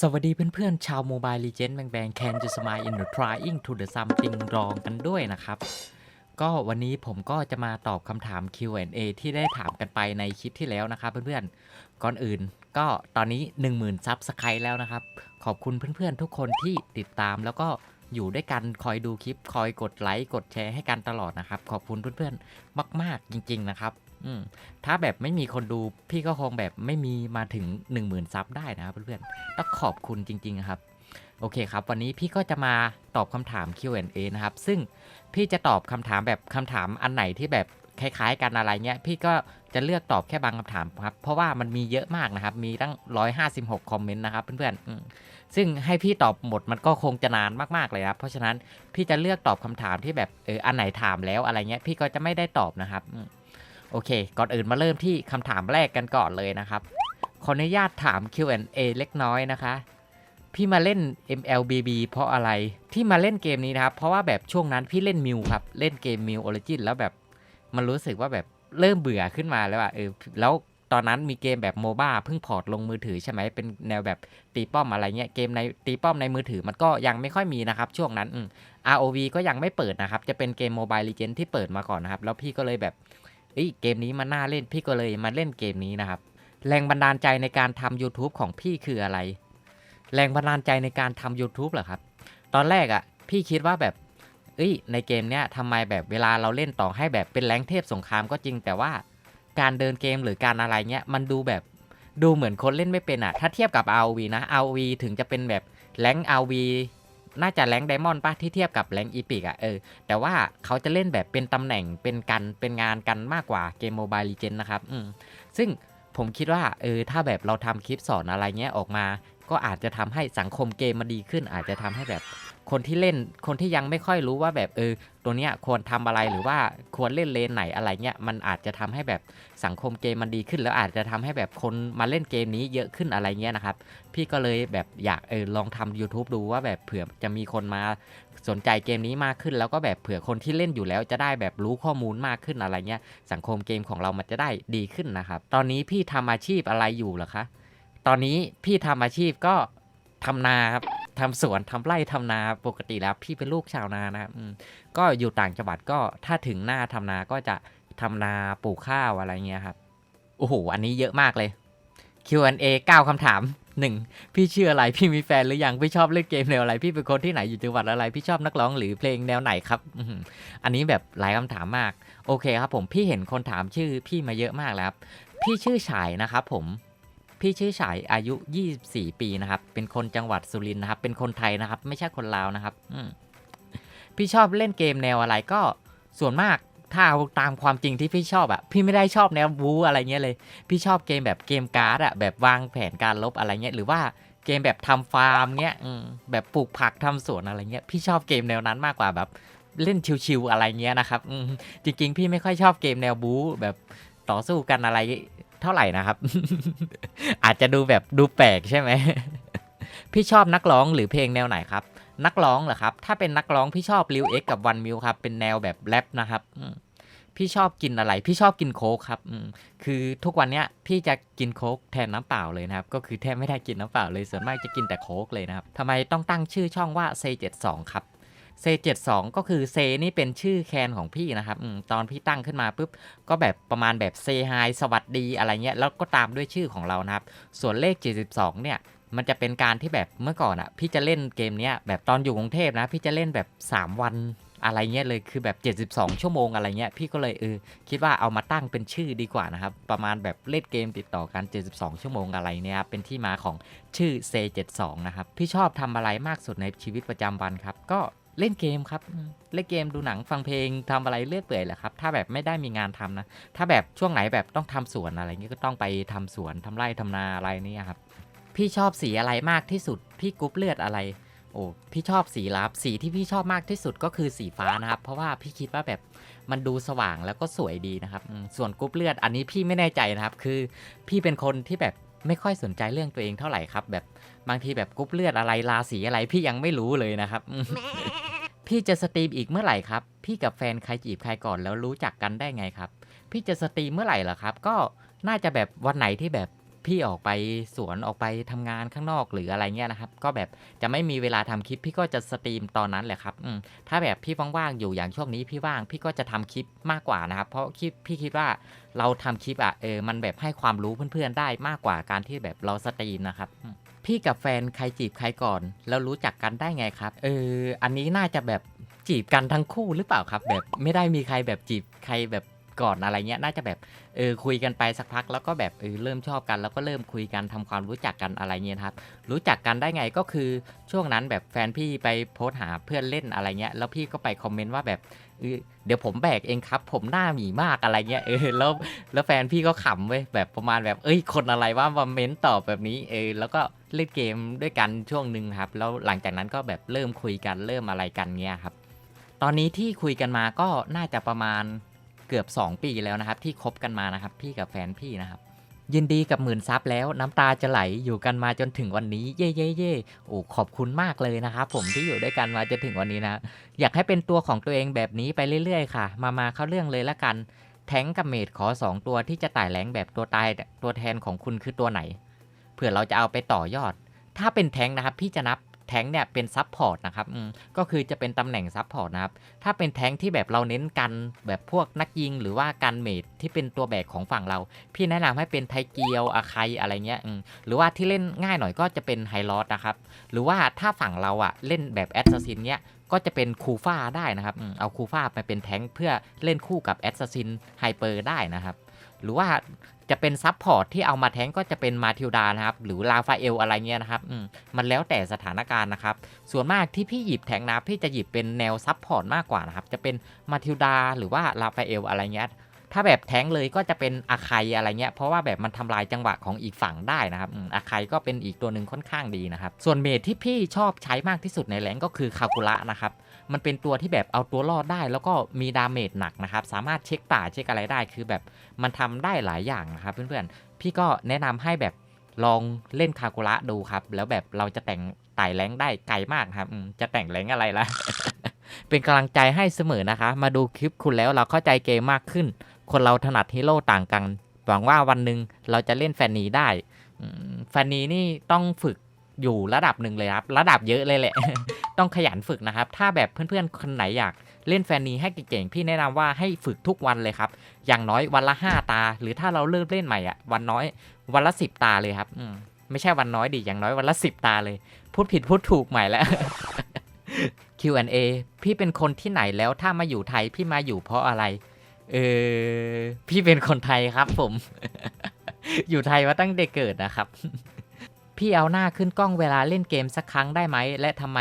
สวัสดีเพื่อนๆ ชาวโมบายลีเจนด์แบงแบง Can you smile in the trying to the something wrong กันด้วยนะครับ ก็วันนี้ผมก็จะมาตอบคำถาม Q&A ที่ได้ถามกันไปในคลิปที่แล้วนะครับเพื่อนๆ ก่อนอื่นก็ตอนนี้ 10,000ซับสไครต์แล้วนะครับ ขอบคุณเพื่อนๆ ทุกคนที่ติดตามแล้วก็อยู่ด้วยกันคอยดูคลิป คอยกดไลค์ กดแชร์ให้กันตลอดนะครับ ขอบคุณเพื่อนๆ มาก ๆ จริง ๆ นะครับ ถ้าแบบไม่มีคนดูพี่ก็คงแบบไม่มีมาถึง 10,000 ซับได้นะครับเพื่อนๆต้องขอบคุณจริง ๆ ครับ โอเคครับ วันนี้พี่ก็จะมาตอบคำถาม Q&A นะครับ ซึ่งพี่จะตอบคำถามแบบคำถามอันไหนที่แบบคล้ายๆ กันอะไรเงี้ย พี่ก็จะเลือกตอบแค่บางคำถามครับ เพราะว่ามันมีเยอะมากนะครับ มีตั้ง 156 คอมเมนต์นะครับเพื่อนๆอืมซึ่งให้พี่ตอบหมดมันก็คงจะนานมากๆเลยครับ เพราะฉะนั้นพี่จะเลือกตอบคำถามที่แบบเอออันไหนถามแล้วอะไรเงี้ย พี่ก็จะไม่ได้ตอบนะครับ โอเค ก่อนอื่นมาเริ่มที่คำถามแรกกันก่อนเลยนะครับ ขออนุญาตถาม Q&A เล็กน้อยนะคะ พี่มาเล่น MLBB เพราะอะไร ที่มาเล่นเกมนี้นะครับ เพราะว่าแบบช่วงนั้นพี่เล่นมิวครับ เล่นเกมมิวออริจินแล้วแบบมันรู้สึกว่าแบบเริ่มเบื่อขึ้นมาแล้วอะเออ แล้วตอนนั้นมีเกมแบบโมบ้าเพิ่งพอร์ตลงมือถือใช่ไหม เป็นแนวแบบตีป้อมอะไรเงี้ย เกมในตีป้อมในมือถือมันก็ยังไม่ค่อยมีนะครับ ช่วงนั้น ROV ก็ยังไม่เปิดนะครับ จะเป็นเกมโมบายลีเจนที่เปิดมาก่อนนะครับ แล้วพี่ก็เลยแบบ เอ้ยเกมนี้มันน่าเล่นพี่ก็เลยมาเล่นเกมนี้นะครับ แรงบันดาลใจในการทำ YouTube ของพี่คืออะไร แรงบันดาลใจในการทำ YouTube เหรอครับ ตอนแรกอะ่ะ พี่คิดว่าแบบ เอ้ย ในเกมเนี้ยทำไมแบบเวลาเราเล่นต่อให้แบบเป็นแรงเทพสงครามก็จริง แต่ว่าการเดินเกมหรือการอะไรเนี้ยมันดูแบบดูเหมือนคนเล่นไม่เป็นอะ่ะ ถ้าเทียบกับ ROV นะ ROV ถึงจะเป็นแบบแรง ROV น่าจะแรงไดมอนด์ป่ะที่เทียบกับแรงอีพิกอะเออแต่ว่าเขาจะเล่นแบบเป็นตำแหน่งเป็นกันเป็นงานกันมากกว่าเกมโมบายลีเจนนะครับอืมซึ่งผมคิดว่าเออถ้าแบบเราทำคลิปสอนอะไรเงี้ยออกมา ก็อาจจะทำให้สังคมเกมมันดีขึ้น อาจจะทำให้แบบ คนที่เล่นคนที่ยังไม่ค่อยรู้ว่าแบบเออตัวเนี้ยควรทำอะไรหรือว่าควรเล่นเลนไหนอะไรเงี้ยมันอาจจะทำให้แบบสังคมเกมมันดีขึ้น แล้วอาจจะทำให้แบบคนมาเล่นเกมนี้เยอะขึ้นอะไรเงี้ยนะครับ พี่ก็เลยแบบอยากเออลองทำ YouTube ดูว่าแบบเผื่อจะมีคนมาสนใจเกมนี้มากขึ้น แล้วก็แบบเผื่อคนที่เล่นอยู่แล้วจะได้แบบรู้ข้อมูลมากขึ้นอะไรเงี้ยสังคมเกมของเรามันจะได้ดีขึ้นนะครับ ตอนนี้พี่ทำอาชีพอะไรอยู่เหรอคะตอนนี้พี่ทำอาชีพก็ทำนาครับ ทำสวนทำไร่ทำนาปกติแล้วพี่เป็นลูกชาวนานะอืก็อยู่ต่างจังหวัดก็ถ้าถึงหน้าทำนาก็จะทำนาปลูกข้าวอะไรเงี้ยครับโอ้โหอันนี้เยอะมากเลย Q&A 9คำถาม 1. พี่ชื่ออะไรพี่มีแฟนหรือยังพี่ชอบเล่นเกมแนวอะไร พี่เป็นคนที่ไหนอยู่จังหวัดอะไร พี่ชอบนักร้องหรือเพลงแนวไหนครับอันนี้แบบหลายคำถามมาก โอเคครับผมพี่เห็นคนถามชื่อพี่มาเยอะมากแล้วพี่ชื่อฉายนะครับผม พี่ชื่อฉายอายุ 24 ปีนะครับ เป็นคนจังหวัดสุรินทร์นะครับ เป็นคนไทยนะครับ ไม่ใช่คนลาวนะครับพี่ชอบเล่นเกมแนวอะไรก็ส่วนมากถ้าเอาตามความจริงที่พี่ชอบอะพี่ไม่ได้ชอบแนวบูอะไรเงี้ยเลย พี่ชอบเกมแบบเกมการ์ดอะแบบวางแผนการลบอะไรเงี้ยหรือว่าเกมแบบทำฟาร์มเงี้ยแบบปลูกผักทำสวนอะไรเงี้ยพี่ชอบเกมแนวนั้นมากกว่าแบบเล่นชิวๆอะไรเงี้ยนะครับจริงๆ พี่ไม่ค่อยชอบเกมแนวบู๊แบบต่อสู้กันอะไร เท่าไหร่นะครับ อาจจะดูแบบดูแปลกใช่ไหม พี่ชอบนักร้องหรือเพลงแนวไหนครับ นักร้องเหรอครับ ถ้าเป็นนักร้องพี่ชอบริวเอ็กกับวันมิวครับ เป็นแนวแบบแรปนะครับพี่ชอบกินอะไร พี่ชอบกินโค้กครับคือทุกวันเนี้ยพี่จะกินโค้กแทนน้ำเปล่าเลยนะครับ ก็คือแทบไม่ได้กินน้ำเปล่าเลย ส่วนมากจะกินแต่โค้กเลยนะครับทำไมต้องตั้งชื่อช่องว่า C72 ครับ C72 ก็คือ C นี่เป็นชื่อแคนของพี่นะครับอตอนพี่ตั้งขึ้นมาปุ๊บก็แบบประมาณแบบ Say Hi สวัสดีอะไรเงี้ยแล้วก็ตามด้วยชื่อของเรานะครับ ส่วนเลข 72 เนี่ยมันจะเป็นการที่แบบเมื่อก่อนอะ่ะ พี่จะเล่นเกมเนี้ยแบบตอนอยู่กรุงเทพนะ พี่จะเล่นแบบ 3 วันอะไรเงี้ยเลยคือแบบ 72 ชั่วโมงอะไรเงี้ยพี่ก็เลยเออคิดว่าเอามาตั้งเป็นชื่อดีกว่านะครับ ประมาณแบบเล่นเกมติดต่อกัน 72 ชั่วโมงอะไรเนี่ยเป็นที่มาของชื่อ C72 นะครับ พี่ชอบทำอะไรมากสุดในชีวิตประจำวันครับ ก็ เล่นเกมครับ เล่นเกมดูหนังฟังเพลงทำอะไรเรื่อยเปื่อยแหละครับ ถ้าแบบไม่ได้มีงานทำนะ ถ้าแบบช่วงไหนแบบต้องทำสวนอะไรเงี้ยก็ต้องไปทำสวนทำไร่ทำนาอะไรนี่ครับ พี่ชอบสีอะไรมากที่สุด พี่กรุ๊ปเลือดอะไร โอ้พี่ชอบสีลับสีที่พี่ชอบมากที่สุดก็คือสีฟ้านะครับ เพราะว่าพี่คิดว่าแบบมันดูสว่างแล้วก็สวยดีนะครับ ส่วนกรุ๊ปเลือดอันนี้พี่ไม่แน่ใจนะครับ คือ พี่เป็นคนที่แบบ ไม่ค่อยสนใจเรื่องตัวเองเท่าไหร่ครับ แบบบางทีแบบกรุ๊ปเลือดอะไรราศีอะไรพี่ยังไม่รู้เลยนะครับอืมพี่จะสตรีมอีกเมื่อไหร่ครับ พี่กับแฟนใครจีบใครก่อนแล้วรู้จักกันได้ไงครับ พี่จะสตรีมเมื่อไหร่ล่ะครับ ก็น่าจะแบบวันไหนที่แบบ พี่ออกไปสวนออกไปทำงานข้างนอกหรืออะไรเงี้ยนะครับ ก็แบบจะไม่มีเวลาทำคลิป พี่ก็จะสตรีมตอนนั้นแหละครับถ้าแบบพี่ว่างๆอยู่อย่างช่วงนี้พี่ว่างพี่ก็จะทำคลิปมากกว่านะครับ เพราะคิดพี่คิดว่าเราทำคลิปอะเออมันแบบให้ความรู้เพื่อนๆได้มากกว่าการที่แบบเราสตรีมนะครับพี่กับแฟนใครจีบใครก่อน แล้วรู้จักกันได้ไงครับ เออ อันนี้น่าจะแบบจีบกันทั้งคู่หรือเปล่าครับ แบบไม่ได้มีใครแบบจีบใครแบบ ก่อนอะไรเงี้ยน่าจะแบบเออคุยกันไปสักพักแล้วก็แบบเออเริ่มชอบกัน แล้วก็เริ่มคุยกันทำความรู้จักกันอะไรเงี้ยครับ รู้จักกันได้ไงก็คือช่วงนั้นแบบแฟนพี่ไปโพสต์หาเพื่อนเล่นอะไรเงี้ยแล้วพี่ก็ไปคอมเมนต์ว่าแบบเออเดี๋ยวผมแบกเองครับ ผมหน้าหมีมากอะไรเงี้ยเออแล้วแล้วแฟนพี่ก็ขำเว้ยแบบประมาณแบบเอ้ยคนอะไรว่ามาเม้นตอบแบบนี้เออแล้วก็เล่นเกมด้วยกันช่วงหนึ่งครับ แล้วหลังจากนั้นก็แบบเริ่มคุยกันเริ่มอะไรกันเงี้ยครับ ตอนนี้ที่คุยกันมาก็น่าจะประมาณ เกือบ 2 ปีแล้วนะครับ ที่คบกันมานะครับ พี่กับแฟนพี่นะครับ ยินดีกับหมื่นซับแล้วน้ำตาจะไหลอยู่กันมาจนถึงวันนี้ เย่เย่เย่โอ้ขอบคุณมากเลยนะครับ ผมที่อยู่ด้วยกันมาจนถึงวันนี้นะ อยากให้เป็นตัวของตัวเองแบบนี้ไปเรื่อยๆค่ะ มามาเข้าเรื่องเลยละกัน แทงกับเมดขอ 2 ตัวที่จะไต่แรงแบบตัวตายตัวแทนของคุณคือตัวไหนเผื่อเราจะเอาไปต่อยอด ถ้าเป็นแทงนะครับ พี่จะนับ แท้งเนี่ยเป็นซับพอร์ตนะครับก็คือจะเป็นตำแหน่งซับพอร์ตนะครับถ้าเป็นแท้งที่แบบเราเน้นกันแบบพวกนักยิง หรือว่ากันเมดที่เป็นตัวแบกของฝั่งเรา พี่แนะนำให้เป็นไทเกียวอาคายอะไรเงี้ยหรือว่าที่เล่นง่ายหน่อยก็จะเป็นไฮลอสนะครับหรือว่าถ้าฝั่งเราอะเล่นแบบแอสซัสซินเนี้ยก็จะเป็นคูฟ่าได้นะครับเอาคูฟ่าไปเป็นแท้งเพื่อเล่นคู่กับแอสซัสซินไฮเปอร์ได้นะครับ หรือว่าจะเป็นซับพอร์ตที่เอามาแทงก็จะเป็นมาทิลดานะครับ หรือลาฟาเอลอะไรเงี้ยนะครับมมันแล้วแต่สถานการณ์นะครับ ส่วนมากที่พี่หยิบแทงนะพี่จะหยิบเป็นแนวซับพอร์ตมากกว่านะครับ จะเป็นมาทิลดาหรือว่าลาฟาเอลอะไรเงี้ยถ้าแบบแทงเลยก็จะเป็นอาคายอะไรเงี้ย เพราะว่าแบบมันทำลายจังหวะของอีกฝั่งได้นะครับอืมอาคายก็เป็นอีกตัวหนึ่งค่อนข้างดีนะครับ ส่วนเมทที่พี่ชอบใช้มากที่สุดในแรงก็คือคากุระนะครับ มันเป็นตัวที่แบบเอาตัวรอดได้ แล้วก็มีดาเมจหนักนะครับ สามารถเช็คป่าเช็คอะไรได้ คือแบบมันทำได้หลายอย่างนะครับเพื่อนๆ พี่ก็แนะนำให้แบบลองเล่นคากุระดูครับ แล้วแบบเราจะแต่งไต่แรงได้ไกลมากครับ จะแต่งแรงอะไรล่ะ เป็นกำลังใจให้เสมอนะคะ มาดูคลิปคุณแล้วเราเข้าใจเกมมากขึ้น คนเราถนัดฮีโร่ต่างกัน หวังว่าวันหนึ่งเราจะเล่นแฟนนีได้แฟนนีนี่ต้องฝึกอยู่ระดับหนึ่งเลยครับ ระดับเยอะเลยแหละ ต้องขยันฝึกนะครับ ถ้าแบบเพื่อนๆ คนไหนอยากเล่นแฟนนีให้เก่งๆ พี่แนะนำว่าให้ฝึกทุกวันเลยครับ อย่างน้อยวันละ 5 ตา หรือถ้าเราเริ่มเล่นใหม่อะ วันน้อยวันละ 10 ตาเลยครับ อืมไม่ใช่วันน้อยดิ อย่างน้อยวันละ 10 ตาเลย พูดผิดพูดถูกใหม่แล้ว Q&A พี่เป็นคนที่ไหนแล้วถ้ามาอยู่ไทยพี่มาอยู่เพราะอะไร เออ พี่เป็นคนไทยครับ ผม อยู่ไทยมาตั้งแต่เกิดนะครับ พี่เอาหน้าขึ้นกล้องเวลาเล่นเกมสักครั้งได้ไหม และทำไม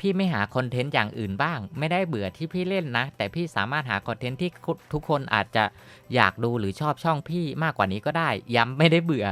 พี่ไม่หาคอนเทนต์อย่างอื่นบ้าง ไม่ได้เบื่อที่พี่เล่นนะ แต่พี่สามารถหาคอนเทนต์ที่ทุกคนอาจจะอยากดูหรือชอบช่องพี่มากกว่านี้ก็ได้ ย้ำไม่ได้เบื่อ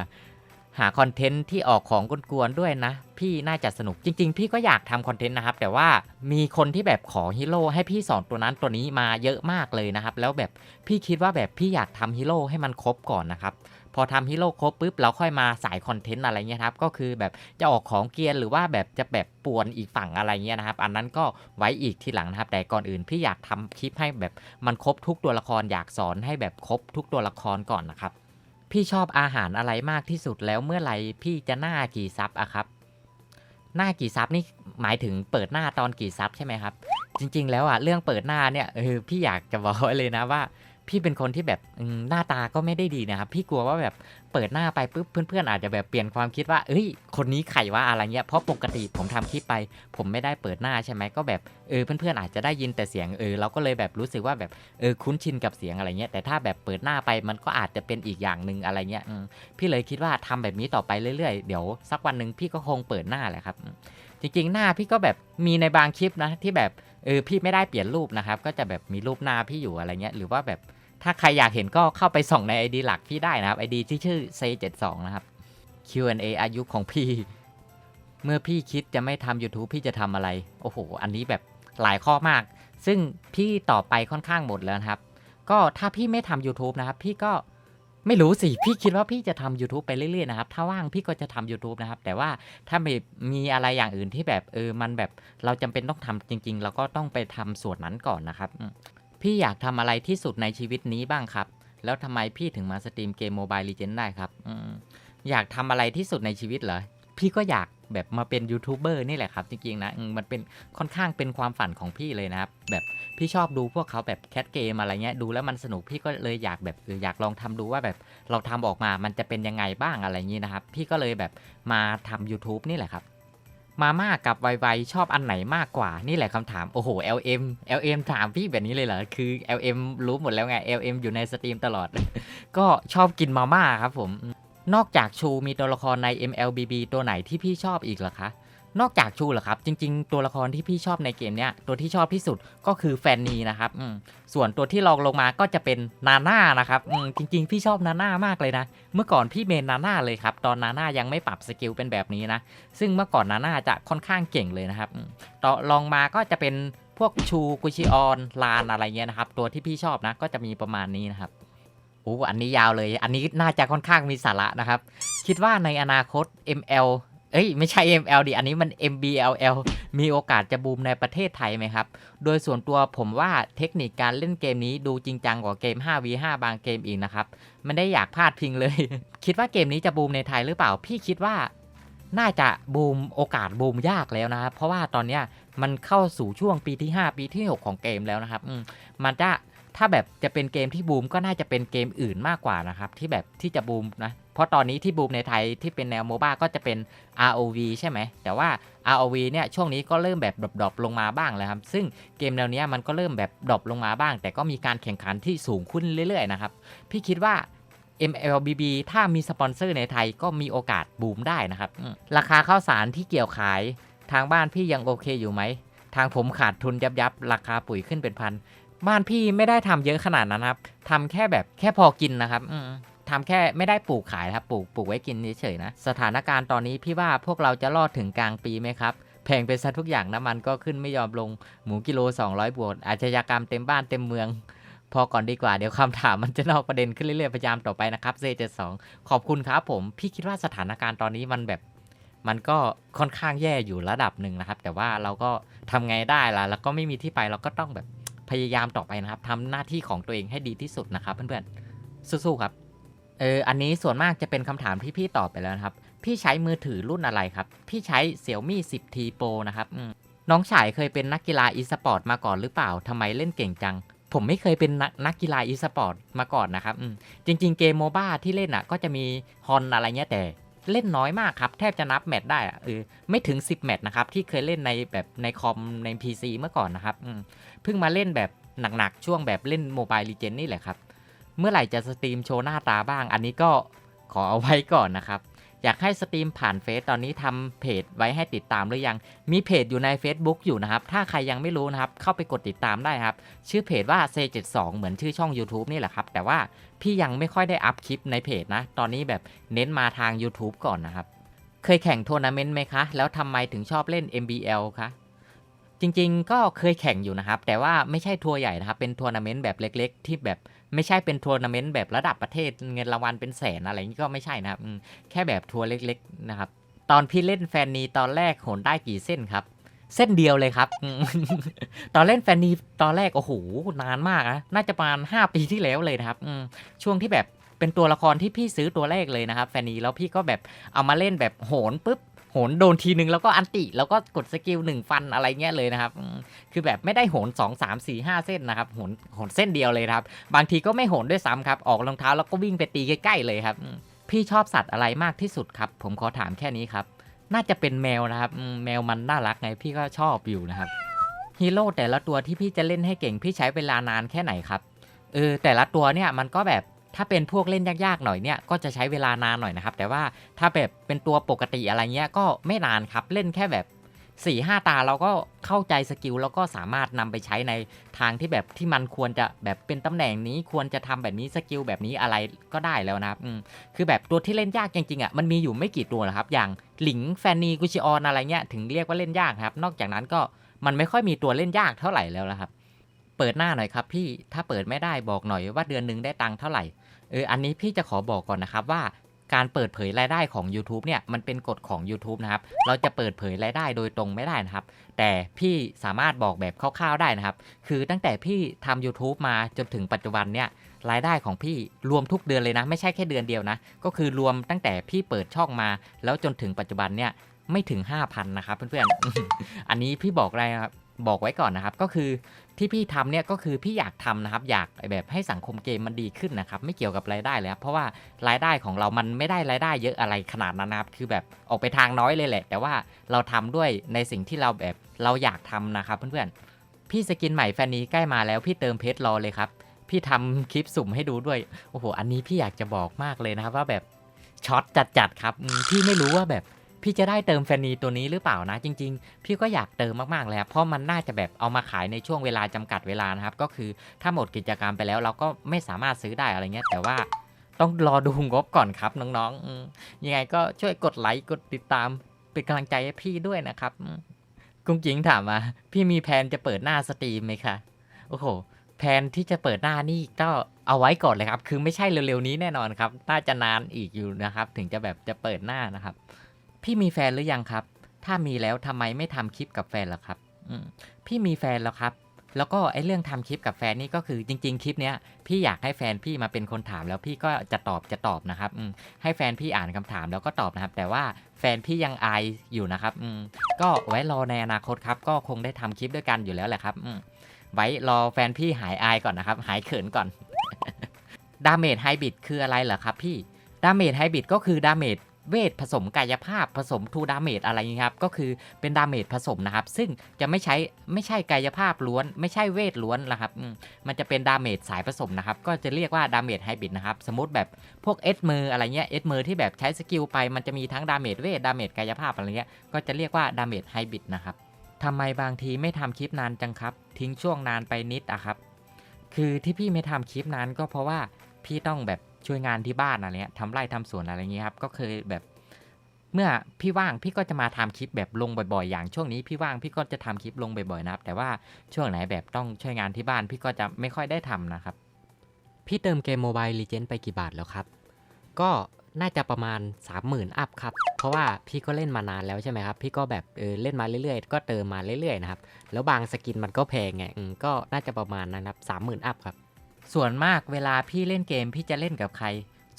หาคอนเทนต์ที่ออกของกวนๆด้วยนะ พี่น่าจะสนุกจริง ๆ พี่ก็อยากทำคอนเทนต์นะครับ แต่ว่ามีคนที่แบบขอฮีโร่ให้พี่สอนตัวนั้นตัวนี้มาเยอะมากเลยนะครับ แล้วแบบพี่คิดว่าแบบพี่อยากทำฮีโร่ให้มันครบก่อนนะครับ พอทำฮีโร่ครบปุ๊บเราค่อยมาสายคอนเทนต์อะไรเงี้ยครับก็คือแบบจะออกของเกียร์หรือว่าแบบจะแบบป่วนอีกฝั่งอะไรเงี้ยนะครับ อันนั้นก็ไว้อีกทีหลังนะครับ แต่ก่อนอื่นพี่อยากทำคลิปให้แบบมันครบทุกตัวละครอยากสอนให้แบบครบทุกตัวละครก่อนนะครับ พี่ชอบอาหารอะไรมากที่สุดแล้วเมื่อไหร่พี่จะหน้ากี่ซับอะครับ หน้ากี่ซับนี่หมายถึงเปิดหน้าตอนกี่ซับใช่ไหมครับจริงๆ แล้วอะเรื่องเปิดหน้าเนี่ยเออพี่อยากจะบอกไว้เลยนะว่า พี่เป็นคนที่แบบหน้าตาก็ไม่ได้ดีนะครับ พี่กลัวว่าแบบเปิดหน้าไปปุ๊บเพื่อนๆ อาจจะแบบเปลี่ยนความคิดว่า เอ้ย คนนี้ใครว่าอะไรเงี้ย เพราะปกติผมทำคลิปไป ผมไม่ได้เปิดหน้าใช่ไหมก็แบบเออเพื่อนๆอาจจะได้ยินแต่เสียงเออเราก็เลยแบบรู้สึกว่าแบบเออคุ้นชินกับเสียงอะไรเงี้ยแต่ถ้าแบบเปิดหน้าไปมันก็อาจจะเป็นอีกอย่างหนึ่งอะไรเงี้ยพี่เลยคิดว่าทำแบบนี้ต่อไปเรื่อยๆ เดี๋ยวสักวันหนึ่งพี่ก็คงเปิดหน้าแหละครับจริงๆ หน้าพี่ก็แบบมีในบางคลิปนะที่แบบเออพี่ไม่ได้เปลี่ยนรูปนะครับ ก็จะแบบมีรูปหน้าพี่อยู่อะไรเงี้ยหรือว่าแบบ ถ้าใครอยากเห็นก็เข้าไปส่องใน ID หลักพี่ได้นะครับ ID ที่ชื่อ C72 นะครับ Q&A อายุของพี่ เมื่อพี่คิดจะไม่ทำ YouTube พี่จะทำอะไร โอ้โห อันนี้แบบหลายข้อมาก ซึ่งพี่ตอบไปค่อนข้างหมดแล้วครับ ก็ถ้าพี่ไม่ทำ YouTube นะครับ พี่ก็ไม่รู้สิ พี่คิดว่าพี่จะทำ YouTube ไปเรื่อยๆนะครับ ถ้าว่างพี่ก็จะทำ YouTube นะครับ แต่ว่าถ้าไม่มีอะไรอย่างอื่นที่แบบเออ มันแบบเราจำเป็นต้องทำจริง ๆ เราก็ต้องไปทำส่วนนั้นก่อนนะครับ พี่อยากทำอะไรที่สุดในชีวิตนี้บ้างครับ แล้วทำไมพี่ถึงมาสตรีมเกมโมบายลีเจนได้ครับอมอยากทำอะไรที่สุดในชีวิตเหรอ พี่ก็อยากแบบมาเป็นยูทูบเบอร์นี่แหละครับ จริงๆนะอืมมันเป็นค่อนข้างเป็นความฝันของพี่เลยนะครับ แบบพี่ชอบดูพวกเขาแบบแคทเกมอะไรเงี้ยดูแล้วมันสนุกพี่ก็เลยอยากแบบเอออยากลองทำดูว่าแบบเราทำออกมามันจะเป็นยังไงบ้างอะไรอย่างนี้นะครับ พี่ก็เลยแบบมาทำ YouTube นี่แหละครับ มาม่ากับไวๆชอบอันไหนมากกว่า นี่แหละคำถาม โอ้โห LM LM ถามพี่แบบนี้เลยเหรอ คือ LM รู้หมดแล้วไง LM อยู่ในสตรีมตลอด ก็ชอบกินมาม่าครับผม นอกจากชูมีตัวละครใน MLBB ตัวไหนที่พี่ชอบอีกเหรอคะ นอกจากชูเหรอครับ จริง ๆ ตัวละครที่พี่ชอบในเกมเนี้ยตัวที่ชอบที่สุดก็คือแฟนนีนะครับส่วนตัวที่ลองลงมาก็จะเป็นนาน่านะครับจริง ๆ พี่ชอบนาน่ามากเลยนะ เมื่อก่อนพี่เมนนาน่าเลยครับ ตอนนาน่ายังไม่ปรับสกิลเป็นแบบนี้นะ ซึ่งเมื่อก่อนนาน่าจะค่อนข้างเก่งเลยนะครับต่อลองมาก็จะเป็นพวกชูกุชิออนลานอะไรเงี้ยนะครับ ตัวที่พี่ชอบนะก็จะมีประมาณนี้นะครับโอ้อันนี้ยาวเลย อันนี้น่าจะค่อนข้างมีสาระนะครับ คิดว่าในอนาคต ML เอ้ยไม่ใช่ ML ดิอันนี้มัน MBLL มีโอกาสจะบูมในประเทศไทยไหมครับ โดยส่วนตัวผมว่าเทคนิคการเล่นเกมนี้ดูจริงจังกว่าเกม 5v5 บางเกมอีกนะครับ ไม่ได้อยากพลาดพิงเลย คิดว่าเกมนี้จะบูมในไทยหรือเปล่า พี่คิดว่าน่าจะบูมโอกาสบูมยากแล้วนะครับ เพราะว่าตอนเนี้ยมันเข้าสู่ช่วงปีที่ 5 ปีที่ 6 ของเกมแล้วนะครับมันจะถ้าแบบจะเป็นเกมที่บูมก็น่าจะเป็นเกมอื่นมากกว่านะครับ ที่แบบที่จะบูมนะ เพราะตอนนี้ที่บูมในไทยที่เป็นแนวโมบ้าก็จะเป็น ROV ใช่ไหม แต่ว่า ROV เนี่ยช่วงนี้ก็เริ่มแบบดรอปๆลงมาบ้างแล้วครับ ซึ่งเกมแนวเนี้ยมันก็เริ่มแบบดรอปลงมาบ้าง แต่ก็มีการแข่งขันที่สูงขึ้นเรื่อยๆนะครับ พี่คิดว่า MLBB ถ้ามีสปอนเซอร์ในไทยก็มีโอกาสบูมได้นะครับ ราคาข้าวสารที่เกี่ยวขายทางบ้านพี่ยังโอเคอยู่ไหม ทางผมขาดทุนยับยับๆราคาปุ๋ยขึ้นเป็นพัน บ้านพี่ไม่ได้ทำเยอะขนาดนั้นครับทำแค่แบบแค่พอกินนะครับ ทำแค่ไม่ได้ปลูกขายครับปลูกปลูกไว้กินเฉยๆนะ สถานการณ์ตอนนี้พี่ว่าพวกเราจะรอดถึงกลางปีไหมครับแพงไปซะทุกอย่างน้ำมันก็ขึ้นไม่ยอมลงหมูกิโล 200 บวกอาชญากรรมเต็มบ้านเต็มเมือง พอก่อนดีกว่าเดี๋ยวคำถามมันจะนอกประเด็นขึ้นเรื่อยๆพยายามต่อไปนะครับเซเจ็ดสองขอบคุณครับผม พี่คิดว่าสถานการณ์ตอนนี้มันแบบมันก็ค่อนข้างแย่อยู่ระดับหนึ่งนะครับ แต่ว่าเราก็ทำไงได้ล่ะ แล้วก็ไม่มีที่ไปเราก็ต้องแบบพยายามต่อไปนะครับทำหน้าที่ของตัวเองให้ดีที่สุดนะครับ เพื่อนๆสู้ๆครับ เออ อันนี้ส่วนมากจะเป็นคำถามที่พี่ตอบไปแล้วนะครับ พี่ใช้มือถือรุ่นอะไรครับ พี่ใช้ Xiaomi 10T Pro นะครับน้องชายเคยเป็นนักกีฬาอีสปอร์ตมาก่อนหรือเปล่าทำไมเล่นเก่งจัง ผมไม่เคยเป็นนักนักกีฬาอีสปอร์ตมาก่อนนะครับจริง ๆ เกมโมบ้าที่เล่นอะ ก็จะมีฮอนอะไรเงี้ยแต่เล่นน้อยมากครับ แทบจะนับแมตช์ได้อะเออไม่ถึง 10 แมตช์นะครับ ที่เคยเล่นในแบบในคอมใน PC เมื่อก่อนนะครับเพิ่งมาเล่นแบบหนักๆ ช่วงแบบเล่นโมบายลีเจนนี่แหละครับ เมื่อไหร่จะสตรีมโชว์หน้าตาบ้าง อันนี้ก็ขอเอาไว้ก่อนนะครับ อยากให้สตรีมผ่านเฟซตอนนี้ทำเพจไว้ให้ติดตามหรือยัง มีเพจอยู่ใน Facebook อยู่นะครับ ถ้าใครยังไม่รู้นะครับ เข้าไปกดติดตามได้ครับ ชื่อเพจว่า C72 เหมือนชื่อช่อง YouTube นี่แหละครับ แต่ว่าพี่ยังไม่ค่อยได้อัพคลิปในเพจนะ ตอนนี้แบบเน้นมาทาง YouTube ก่อนนะครับ เคยแข่งทัวร์นาเมนต์ไหมคะ แล้วทำไมถึงชอบเล่น MBL คะจริงๆ ก็เคยแข่งอยู่นะครับ แต่ว่าไม่ใช่ทัวร์ใหญ่นะครับ เป็นทัวร์นาเมนต์แบบเล็ก ๆ ที่แบบ ไม่ใช่เป็นทัวร์นาเมนต์แบบระดับประเทศเงินรางวัลเป็นแสนอะไรนี้ก็ไม่ใช่นะครับ แค่แบบทัวร์เล็ก ๆ นะครับ ตอนพี่เล่นแฟนนีตอนแรกโหนได้กี่เส้นครับ เส้นเดียวเลยครับ ตอนเล่นแฟนนีตอนแรกโอ้โหนานมากนะน่าจะประมาณ5ปีที่แล้วเลยนะครับช่วงที่แบบเป็นตัวละครที่พี่ซื้อตัวแรกเลยนะครับ แฟนนีแล้วพี่ก็แบบเอามาเล่นแบบโหนปุ๊บ โหนโดนทีนึงแล้วก็อันติ แล้วก็กดสกิลหนึ่งฟันอะไรเงี้ยเลยนะครับ คือแบบไม่ได้โหน 2 3 4 5 เส้นนะครับโหนโหนเส้นเดียวเลยครับ บางทีก็ไม่โหนด้วยซ้ำครับ ออกรองเท้าแล้วก็วิ่งไปตีใกล้ๆเลยครับ พี่ชอบสัตว์อะไรมากที่สุดครับ ผมขอถามแค่นี้ครับ น่าจะเป็นแมวนะครับ แมวมันน่ารักไงพี่ก็ชอบอยู่นะครับฮีโร่แต่ละตัวที่พี่จะเล่นให้เก่งพี่ใช้เวลานานแค่ไหนครับเออแต่ละตัวเนี่ยมันก็แบบ ถ้าเป็นพวกเล่นยากๆหน่อยเนี่ยก็จะใช้เวลานานหน่อยนะครับ แต่ว่าถ้าแบบเป็นตัวปกติอะไรเงี้ยก็ไม่นานครับเล่นแค่แบบ4ี่ห้าตาเราก็เข้าใจสกิลแล้วก็สามารถนำไปใช้ในทางที่แบบที่มันควรจะแบบเป็นตำแหน่งนี้ควรจะทำแบบนี้สกิลแบบนี้อะไรก็ได้แล้วนะครับอืมคือแบบตัวที่เล่นยากจริงๆอะมันมีอยู่ไม่กี่ตัวนะครับ อย่างหลิงแฟนนีกุชิออนอะไรเงี้ยถึงเรียกว่าเล่นยากครับ นอกจากนั้นก็มันไม่ค่อยมีตัวเล่นยากเท่าไหร่แล้วนะครับ เปิดหน้าหน่อยครับพี่ถ้าเปิดไม่ได้บอกหน่อยว่าเดือนหนึ่งได้ตังค์เท่าไหร่ เอออันนี้พี่จะขอบอกก่อนนะครับว่าการเปิดเผยรายได้ของ YouTube เนี่ยมันเป็นกฎของ YouTube นะครับ เราจะเปิดเผยรายได้โดยตรงไม่ได้นะครับ แต่พี่สามารถบอกแบบคร่าวๆได้นะครับ คือตั้งแต่พี่ทำ YouTube มาจนถึงปัจจุบันเนี่ยรายได้ของพี่รวมทุกเดือนเลยนะ ไม่ใช่แค่เดือนเดียวนะ ก็คือรวมตั้งแต่พี่เปิดช่องมา แล้วจนถึงปัจจุบันเนี่ยไม่ถึง 5,000 นะครับเพื่อนๆ อันนี้พี่บอกอะไรครับ บอกไว้ก่อนนะครับ ก็คือที่พี่ทำเนี่ยก็คือพี่อยากทำนะครับ อยากแบบให้สังคมเกมมันดีขึ้นนะครับ ไม่เกี่ยวกับรายได้เลยครับเพราะว่ารายได้ของเรามันไม่ได้รายได้เยอะอะไรขนาดนั้นนะครับ คือแบบออกไปทางน้อยเลยแหละ แต่ว่าเราทำด้วยในสิ่งที่เราแบบเราอยากทำนะครับ เพื่อนๆพี่สกินใหม่แฟนนี้ใกล้มาแล้วพี่เติมเพชรรอเลยครับพี่ทำคลิปสุ่มให้ดูด้วยโอ้โหอันนี้พี่อยากจะบอกมากเลยนะครับว่าแบบช็อตจัดๆครับพี่ไม่รู้ว่าแบบ พี่จะได้เติมแฟนีตัวนี้หรือเปล่านะจริง ๆ พี่ก็อยากเติมมากๆเลยครับเพราะมันน่าจะแบบเอามาขายในช่วงเวลาจำกัดเวลานะครับก็คือถ้าหมดกิจกรรมไปแล้วเราก็ไม่สามารถซื้อได้อะไรเงี้ยแต่ว่าต้องรอดูงบก่อนครับน้องๆยังไงก็ช่วยกดไลค์กดติดตามเป็นกำลังใจให้พี่ด้วยนะครับกุ้งจิงถามมาพี่มีแผนจะเปิดหน้าสตรีมไหมคะโอ้โหแผนที่จะเปิดหน้านี่ก็เอาไว้ก่อนเลยครับ คือไม่ใช่เร็วๆนี้แน่นอนครับ น่าจะนานอีกอยู่นะครับ ถึงจะแบบจะเปิดหน้านะครับ พี่มีแฟนหรือยังครับ ถ้ามีแล้วทำไมไม่ทำคลิปกับแฟนล่ะครับพี่มีแฟนแล้วครับ แล้วก็ไอ้เรื่องทำคลิปกับแฟนนี่ก็คือจริง ๆ คลิปเนี้ยพี่อยากให้แฟนพี่มาเป็นคนถามแล้วพี่ก็จะตอบจะตอบนะครับให้แฟนพี่อ่านคำถามแล้วก็ตอบนะครับ แต่ว่าแฟนพี่ยังอายอยู่นะครับก็ไว้รอในอนาคตครับ ก็คงได้ทำคลิปด้วยกันอยู่แล้วแหละครับไว้รอแฟนพี่หายอายก่อนนะครับ หายเขินก่อนดาเมจไฮบิดคืออะไรเหรอครับพี่ดาเมจไฮบิดก็คือดาเมจ เวทผสมกายภาพผสมทูดาเมจอะไรอย่างนี้ครับ ก็คือเป็นดาเมจผสมนะครับ ซึ่งจะไม่ใช้ไม่ใช่กายภาพล้วน ไม่ใช่เวทล้วนนะครับมมันจะเป็นดาเมจสายผสมนะครับ ก็จะเรียกว่าดาเมจไฮบริดนะครับ สมมติแบบพวกเอสมืออะไรเงี้ยเอสมือที่แบบใช้สกิลไปมันจะมีทั้งดาเมจเวทดาเมจกายภาพอะไรเงี้ย ก็จะเรียกว่าดาเมจไฮบริดนะครับทำไมบางทีไม่ทำคลิปนานจังครับ ทิ้งช่วงนานไปนิดอะครับ คือที่พี่ไม่ทำคลิปนานก็เพราะว่าพี่ต้องแบบ ช่วยงานที่บ้านอะไรเงี้ยทำไร่ทำสวนอะไรเงี้ยครับ ก็เคยแบบ เมื่อพี่ว่างพี่ก็จะมาทำคลิปแบบลงบ่อยๆ อย่างช่วงนี้พี่ว่างพี่ก็จะทำคลิปลงบ่อยๆนะครับ แต่ว่าช่วงไหนแบบต้องช่วยงานที่บ้านพี่ก็จะไม่ค่อยได้ทำนะครับ พี่เติมเกมโมบายลีเจนไปกี่บาทแล้วครับ ก็น่าจะประมาณ 30,000 อัพครับ เพราะว่าพี่ก็เล่นมานานแล้วใช่ไหมครับ พี่ก็แบบเออเล่นมาเรื่อยๆ ก็เติมมาเรื่อยๆนะครับ แล้วบางสกินมันก็แพงไงก็น่าจะประมาณนั้นครับ30,000 อัพครับ ส่วนมากเวลาพี่เล่นเกมพี่จะเล่นกับใคร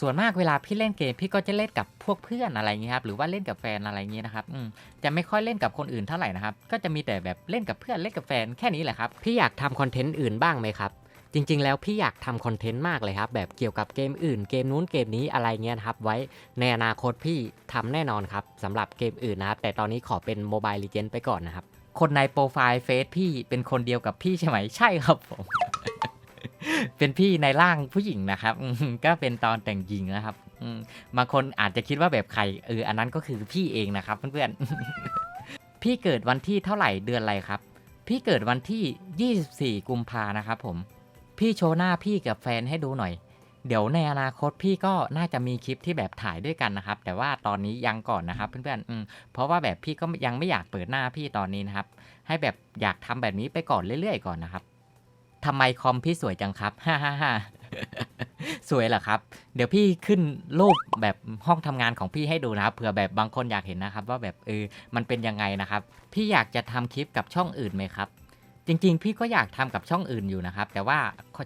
ส่วนมากเวลาพี่เล่นเกมพี่ก็จะเล่นกับพวกเพื่อนอะไรอย่างเงี้ยครับหรือว่าเล่นกับแฟนอะไรอย่างเงี้ยนะครับอืมจะไม่ค่อยเล่นกับคนอื่นเท่าไหร่นะครับก็จะมีแต่แบบเล่นกับเพื่อนเล่นกับแฟนแค่นี้แหละครับพี่อยากทำคอนเทนต์อื่นบ้างไหมครับจริง ๆ แล้วพี่อยากทำคอนเทนต์มากเลยครับ แบบเกี่ยวกับเกมอื่นเกมนู้นเกมนี้อะไรเงี้ยนะครับ ไว้ในอนาคตพี่ทำแน่นอนครับสำหรับเกมอื่นนะครับ แต่ตอนนี้ขอเป็นโมบายลีเจนไปก่อนนะครับ คนในโปรไฟล์เฟซพี่เป็นคนเดียวกับพี่ใช่ไหมใช่ครับผม เป็นพี่ในร่างผู้หญิงนะครับก็เป็นตอนแต่งหญิงนะครับมบางคนอาจจะคิดว่าแบบใครเอออันนั้นก็คือพี่เองนะครับเพื่อนๆพี่เกิดวันที่เท่าไหร่เดือนอะไรครับ พี่เกิดวันที่ 24 กุมภานะครับผม พี่โชว์หน้าพี่กับแฟนให้ดูหน่อย เดี๋ยวในอนาคตพี่ก็น่าจะมีคลิปที่แบบถ่ายด้วยกันนะครับ แต่ว่าตอนนี้ยังก่อนนะครับ เพื่อนๆเพราะว่าแบบพี่ก็ยังไม่อยากเปิดหน้าพี่ตอนนี้นะครับ ให้แบบอยากทำแบบนี้ไปก่อนเรื่อยๆก่อนนะครับ ทำไมคอมพี่สวยจังครับฮ่าฮ่าฮ่าสวยเหรอครับ เดี๋ยวพี่ขึ้นรูปแบบห้องทำงานของพี่ให้ดูนะครับเผื่อแบบบางคนอยากเห็นนะครับ ว่าแบบเออมันเป็นยังไงนะครับ พี่อยากจะทำคลิปกับช่องอื่นไหมครับ จริง ๆ พี่ก็อยากทำกับช่องอื่นอยู่นะครับ แต่ว่า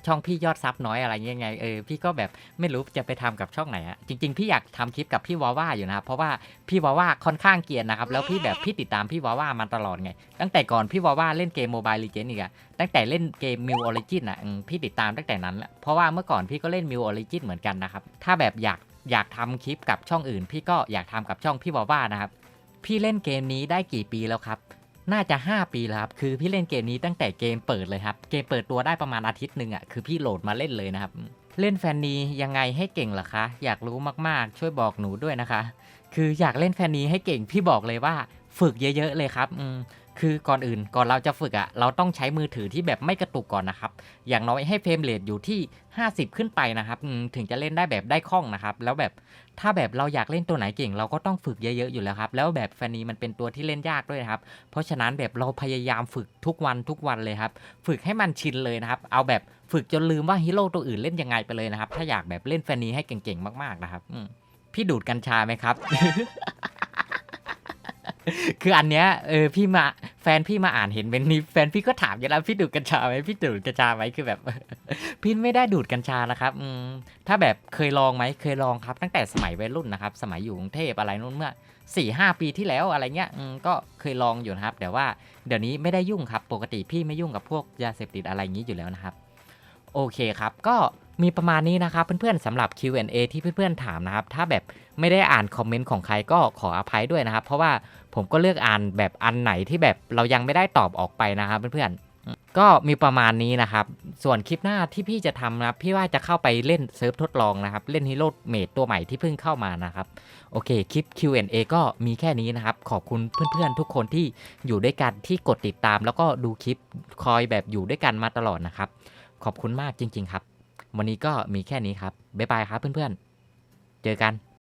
ช่องพี่ยอดซับน้อยอะไรเงี้ยไงเออพี่ก็แบบไม่รู้จะไปทำกับช่องไหนอะจริง ๆ พี่อยากทำคลิปกับพี่วาว่าอยู่นะครับ เพราะว่าพี่วาว่าค่อนข้างเกรียนนะครับ แล้วพี่แบบพี่ติดตามพี่วาว่ามาตลอดไง ตั้งแต่ก่อนพี่วาว่าเล่นเกมโมบายลีเจนอีกอะตั้งแต่เล่นเกมมิวออริจินอะอืมพี่ติดตามตั้งแต่นั้นแหละเพราะว่าเมื่อก่อนพี่ก็เล่นมิวออริจินเหมือนกันนะครับถ้าแบบอยากอยากทำคลิปกับช่องอื่น พี่ก็อยากทำกับช่องพี่วาว่านะครับพี่เล่นเกมนี้ได้กี่ปีแล้วครับ น่าจะ 5 ปีแล้วครับ คือพี่เล่นเกมนี้ตั้งแต่เกมเปิดเลยครับ เกมเปิดตัวได้ประมาณอาทิตย์หนึ่งอะ คือพี่โหลดมาเล่นเลยนะครับ เล่นแฟนนียังไงให้เก่งล่ะคะ อยากรู้มากๆ ช่วยบอกหนูด้วยนะคะ คืออยากเล่นแฟนนีให้เก่ง พี่บอกเลยว่าฝึกเยอะ ๆ เลยครับ คือก่อนอื่นก่อนเราจะฝึกอะเราต้องใช้มือถือที่แบบไม่กระตุกก่อนนะครับ อย่างน้อยให้เฟรมเรทอยู่ที่ 50 ขึ้นไปนะครับถึงจะเล่นได้แบบได้คล่องนะครับ แล้วแบบถ้าแบบเราอยากเล่นตัวไหนเก่ง เราก็ต้องฝึกเยอะๆอยู่แล้วครับแล้วแบบแฟนนีมันเป็นตัวที่เล่นยากด้วยครับ เพราะฉะนั้นแบบเราพยายามฝึกทุกวันทุกวันเลยครับ ฝึกให้มันชินเลยนะครับเอาแบบฝึกจนลืมว่าฮีโร่ตัวอื่นเล่นยังไงไปเลยนะครับ ถ้าอยากแบบเล่นแฟนนีให้เก่งๆมากๆนะครับพี่ดูดกัญชาไหมครับ คืออันเนี้ยเออพี่มาแฟนพี่มาอ่านเห็นเป็นนี้แฟนพี่ก็ถามอยู่แล้วพี่ดูดกัญชาไหมพี่ดูดกัญชาไหมคือแบบ พี่ไม่ได้ดูดกัญชานะครับอืมถ้าแบบเคยลองไหมเคยลองครับ ตั้งแต่สมัยวัยรุ่นนะครับ สมัยอยู่กรุงเทพอะไรนู่นเมื่อสี่ห้าปีที่แล้วอะไรเงี้ยก็เคยลองอยู่นะครับ แต่ว่าเดี๋ยวนี้ไม่ได้ยุ่งครับ ปกติพี่ไม่ยุ่งกับพวกยาเสพติดอะไรอย่างนี้อยู่แล้วนะครับ โอเคครับก็ มีประมาณนี้นะครับเพื่อนๆสำหรับ Q&A ที่เพื่อนๆถามนะครับ ถ้าแบบไม่ได้อ่านคอมเมนต์ของใครก็ขออภัยด้วยนะครับ เพราะว่าผมก็เลือกอ่านแบบอันไหนที่แบบเรายังไม่ได้ตอบออกไปนะครับเพื่อนๆก็มีประมาณนี้นะครับ ส่วนคลิปหน้าที่พี่จะทำนะครับพี่ว่าจะเข้าไปเล่นเซิร์ฟทดลองนะครับ เล่นฮีโร่เมดตัวใหม่ที่เพิ่งเข้ามานะครับ โอเคคลิป Q&A ก็มีแค่นี้นะครับ ขอบคุณเพื่อนๆทุกคนที่อยู่ด้วยกันที่กดติดตาม แล้วก็ดูคลิปคอยแบบอยู่ด้วยกันมาตลอดนะครับ ขอบคุณมากจริง ๆ ครับ วันนี้ก็มีแค่นี้ครับบ๊ายบายครับเพื่อนๆ เจอกัน